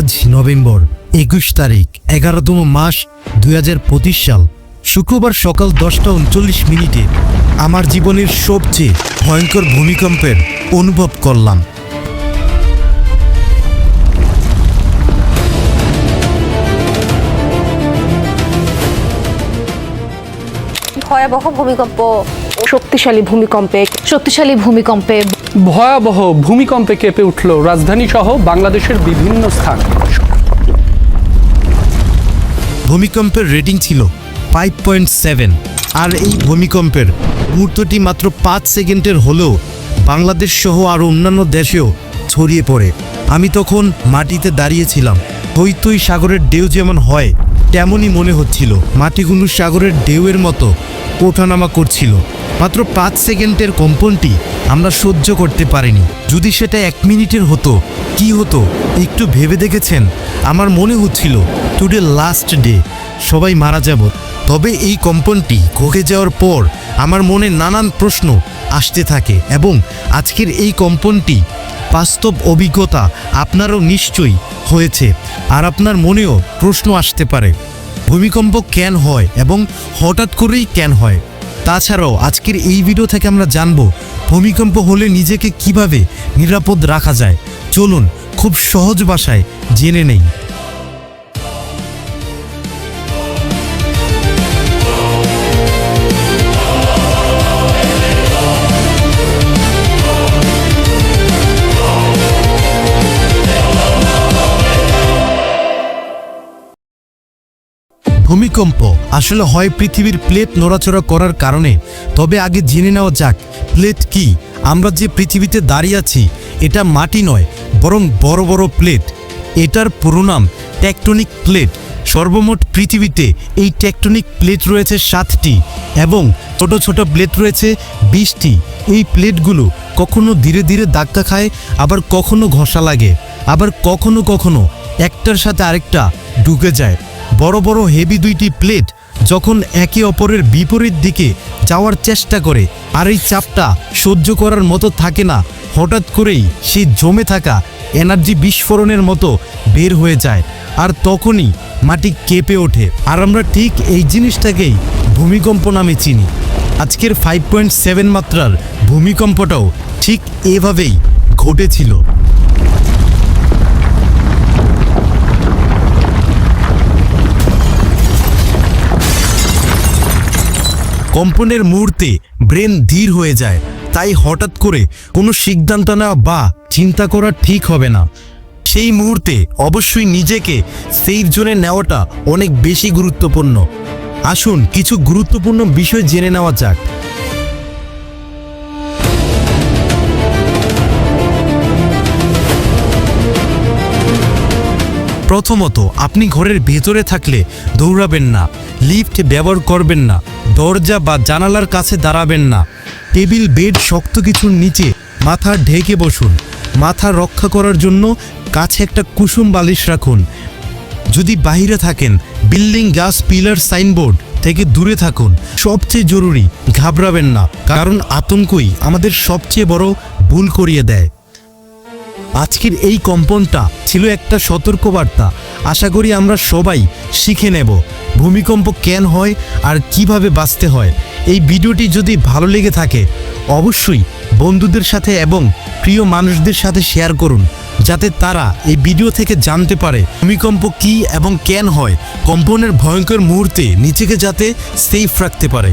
আজ নভেম্বর, একুশ তারিখ, এগারোতম মাস, দুই হাজার পঁচিশ সাল। শুক্রবার সকাল দশটা উনচল্লিশ মিনিটে আমার জীবনের সবচেয়ে ভয়ঙ্কর ভূমিকম্পের অনুভব করলাম। ভয়াবহ ভূমিকম্প। শক্তিশালী ভূমিকম্পে শক্তিশালী ভূমিকম্পে ভয়াবহ ভূমিকম্পে কেঁপে উঠল রাজধানী সহ বাংলাদেশের বিভিন্ন স্থান। ভূমিকম্পের রেটিং ছিল ফাইভ পয়েন্ট সেভেন। আর এই ভূমিকম্পের মুহূর্তটি মাত্র পাঁচ সেকেন্ডের হলেও বাংলাদেশ সহ আরও অন্যান্য দেশেও ছড়িয়ে পড়ে। আমি তখন মাটিতে দাঁড়িয়েছিলাম। হইতই সাগরের ঢেউ যেমন হয় তেমনই মনে হচ্ছিল, মাটিগুলো সাগরের ঢেউয়ের মতো ওঠানামা করছিল। মাত্র পাঁচ সেকেন্ডের কম্পনটি আমরা সহ্য করতে পারিনি। যদি সেটা এক মিনিটের হতো, কি হতো, একটু ভেবে দেখেছেন? আমার মনে হচ্ছিল, টুডে লাস্ট ডে, সবাই মারা যাব। তবে এই কম্পনটি ঘটে যাওয়ার পর আমার মনে নানান প্রশ্ন আসতে থাকে এবং আজকের এই কম্পনটি বাস্তব অভিজ্ঞতা আপনারও নিশ্চয়ই হয়েছে আর আপনার মনেও প্রশ্ন আসতে পারে। ভূমিকম্প কেন হয় এবং হঠাৎ করেই কেন হয়? তাছাড়াও আজকের এই ভিডিও থেকে আমরা জানব, ভূমিকম্প হলে নিজেকে কীভাবে নিরাপদ রাখা যায়। চলুন খুব সহজ ভাষায় জেনে নেই। ভূমিকম্প আসলে হয় পৃথিবীর প্লেট নড়াচড়া করার কারণে। তবে আগে জেনে নেওয়া যাক, প্লেট কি? আমরা যে পৃথিবীতে দাঁড়িয়ে আছি, এটা মাটি নয়, বরং বড় বড় প্লেট। এটার পুরো নাম টেকটনিক প্লেট। সর্বমোট পৃথিবীতে এই টেকটনিক প্লেট রয়েছে সাতটি এবং ছোট ছোট প্লেট রয়েছে বিশটি। এই প্লেটগুলো কখনো ধীরে ধীরে ধাক্কা খায়, আবার কখনো ঘষা লাগে, আবার কখনো কখনো একটার সাথে আরেকটা ঢুকে যায়। বড় বড় হেভি দুইটি প্লেট যখন একে অপরের বিপরীত দিকে যাওয়ার চেষ্টা করে, আর এই চাপটা সহ্য করার মতো থাকে না। হঠাৎ করেই সেই জমে থাকা এনার্জি বিস্ফোরণের মতো বের হয়ে যায়, আর তখনই মাটি কেঁপে ওঠে। আর আমরা ঠিক এই জিনিসটাকেই ভূমিকম্প নামে চিনি। আজকের ফাইভ পয়েন্ট সেভেন মাত্রার ভূমিকম্পটাও ঠিক এভাবেই ঘটেছিল। কম্পনের মুহূর্তে ব্রেন ধীর হয়ে যায়, তাই হঠাৎ করে কোনো সিদ্ধান্ত নেওয়া বা চিন্তা করা ঠিক হবে না। সেই মুহূর্তে অবশ্যই নিজেকে সেফ জোনে নেওয়াটা অনেক বেশি গুরুত্বপূর্ণ। আসুন কিছু গুরুত্বপূর্ণ বিষয় জেনে নেওয়া যাক। প্রথমত, আপনি ঘরের ভেতরে থাকলে দৌড়াবেন না, লিফট ব্যবহার করবেন না। দরজা বা জানালার কাছে দাঁড়াবেন না। টেবিল, বেড, শক্ত কিছুর নিচে মাথা ঢেকে বসুন। মাথা রক্ষা করার জন্য কাছে একটা কুসুম বালিশ রাখুন। যদি বাইরে থাকেন, বিল্ডিং গাছ পিলার, সাইনবোর্ড থেকে দূরে থাকুন। সবচেয়ে জরুরি, ঘাবড়াবেন না, কারণ আতঙ্কই আমাদের সবচেয়ে বড় ভুল করিয়ে দেয়। আজকের এই কম্পনটা ছিল একটা সতর্কবার্তা। আশা করি আমরা সবাই শিখে নেব ভূমিকম্প কেন হয় আর কীভাবে বাঁচতে হয়। এই ভিডিওটি যদি ভালো লেগে থাকে, অবশ্যই বন্ধুদের সাথে এবং প্রিয় মানুষদের সাথে শেয়ার করুন, যাতে তারা এই ভিডিও থেকে জানতে পারে ভূমিকম্প কি এবং কেন হয়। কম্পনের ভয়ঙ্কর মুহূর্তে নিজেকে যাতে সেফ রাখতে পারে।